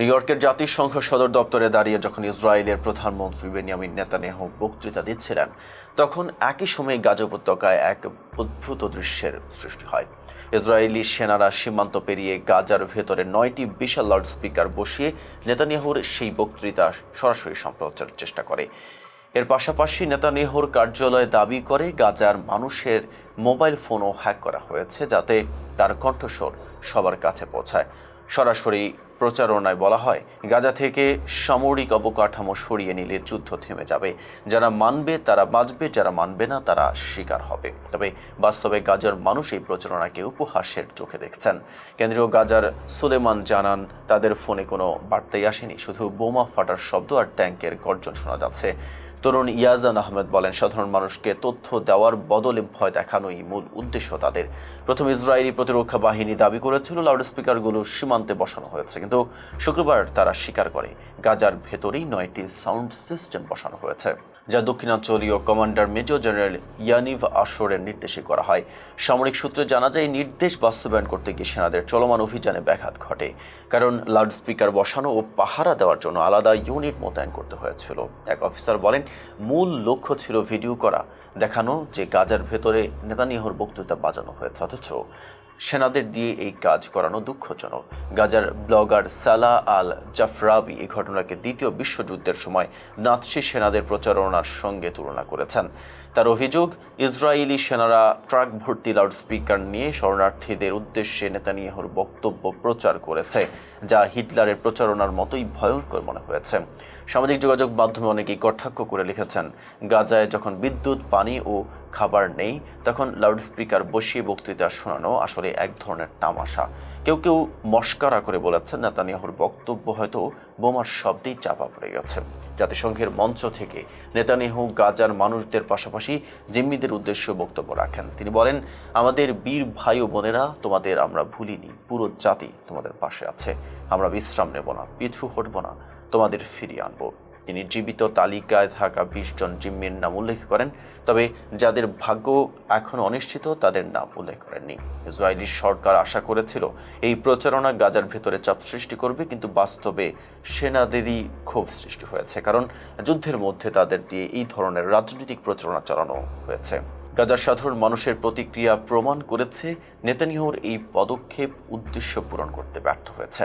New ইয়র্কের জাতিসংঘ সদর দপ্তরে দাঁড়িয়ে যখন ইসরায়েলের প্রধানমন্ত্রী বেনিয়ামিন নেতানিয়াহু বক্তৃতা দিচ্ছিলেন, তখন একই সময়ে গাজা উপত্যকায় এক অদ্ভুত দৃশ্যের সৃষ্টি হয়। ইসরায়েলি সেনারা সীমান্ত পেরিয়ে গাজার ভেতরে নয়টি বিশাল লাউড স্পিকার বসিয়ে নেতানিয়াহুর সেই বক্তৃতা সরাসরি সম্প্রচারের চেষ্টা করে। এর পাশাপাশি নেতানিয়াহুর কার্যালয় দাবি করে, গাজার মানুষের মোবাইল ফোনও হ্যাক করা হয়েছে যাতে তার কণ্ঠস্বর সবার কাছে পৌঁছায়। সরাসরি প্রচারণায় বলা হয়, গাজা থেকে সামরিক অবকাঠামো সরিয়ে নিলে যুদ্ধ থেমে যাবে। যারা মানবে তারা বাঁচবে, যারা মানবে না তারা শিকার হবে। তবে বাস্তবে গাজার মানুষ এই প্রচারণাকে উপহাসের চোখে দেখছেন। কেন্দ্রীয় গাজার সুলেমান জানান, তাদের ফোনে কোনো বার্তাই আসেনি, শুধু বোমা ফাটার শব্দ আর ট্যাঙ্কের গর্জন শোনা যাচ্ছে। তরুণ ইয়াজান আহমেদ বলেন, সাধারণ মানুষকে তথ্য দেওয়ার বদলে ভয় দেখানোই মূল উদ্দেশ্য তাদের। প্রথম ইসরায়েলি প্রতিরক্ষা বাহিনী দাবি করেছিল লাউড লাউডস্পিকারগুলো সীমান্তে বসানো হয়েছে, কিন্তু শুক্রবার তারা স্বীকার করে গাজার ভেতরেই নয়টি সাউন্ড সিস্টেম বসানো হয়েছে, যা দক্ষিণাঞ্চলীয় কমান্ডার মেজর জেনারেল ইয়ানিভ আসরের নির্দেশে করা হয়। সামরিক সূত্রে জানা যায় নির্দেশ বাস্তবায়ন করতে গিয়ে সেনাদের চলমান অভিযানে ব্যাঘাত ঘটে, কারণ লাউডস্পিকার বসানো ও পাহারা দেওয়ার জন্য আলাদা ইউনিট মোতায়েন করতে হয়েছিল। এক অফিসার বলেন, মূল লক্ষ্য ছিল ভিডিও করা, দেখানো যে গাজার ভেতরে নেতানিয়াহুর বক্তৃতা বাজানো হয়েছে, অথচ সেনাদের দিয়ে এই কাজ করানো দুঃখজনক। গাজার ব্লগার সালা আল জাফরাবি এই ঘটনাকে দ্বিতীয় বিশ্বযুদ্ধের সময় নাৎসি সেনাদের প্রচারণার সঙ্গে তুলনা করেছেন। তার অভিযোগ, ইসরায়েলি সেনারা ট্রাক ভর্তি লাউডস্পিকার নিয়ে শরণার্থীদের উদ্দেশ্যে নেতানিয়াহুর বক্তব্য প্রচার করেছে, যা হিটলারের প্রচারণার মতোই ভয়ঙ্কর মনে হয়েছে। সামাজিক যোগাযোগ মাধ্যমে অনেকেই কটাক্ষ করে লিখেছেন, গাজায় যখন বিদ্যুৎ, পানি ও খাবার নেই, তখন লাউডস্পিকার বসিয়ে বক্তৃতা শোনানো আসলে এক ধরনের তামাশা। কেউ কেউ মস্কারা করে বলেছেন, নেতানিয়াহুর বক্তব্য হয়তো বোমার শব্দেই চাপা পড়ে গেছে। জাতিসংঘের মঞ্চ থেকে নেতানিয়াহু গাজার মানুষদের পাশাপাশি জিম্মিদের উদ্দেশ্য বক্তব্য রাখেন। তিনি বলেন, আমাদের বীর ভাই ও বোনেরা, তোমাদের আমরা ভুলিনি, পুরো জাতি তোমাদের পাশে আছে। আমরা বিশ্রাম নেব না, পিছু হটব না, তোমাদের ফিরিয়ে আনব। তিনি জীবিত তালিকায় থাকা বিশ জন জিম্মির নাম উল্লেখ করেন, তবে যাদের ভাগ্য এখনও অনিশ্চিত, তাদের নাম উল্লেখ করেননি। ইসরায়েলি সরকার আশা করেছিল, এই প্রচারণা গাজার ভেতরে চাপ সৃষ্টি করবে, কিন্তু বাস্তবে সেনাদেরই ক্ষোভ সৃষ্টি হয়েছে, কারণ যুদ্ধের মধ্যে তাদের দিয়ে এই ধরনের রাজনৈতিক প্রচারণা চালানো হয়েছে। গাজার সাধারণ মানুষের প্রতিক্রিয়া প্রমাণ করেছে, নেতানিয়াহুর এই পদক্ষেপ উদ্দেশ্য পূরণ করতে ব্যর্থ হয়েছে।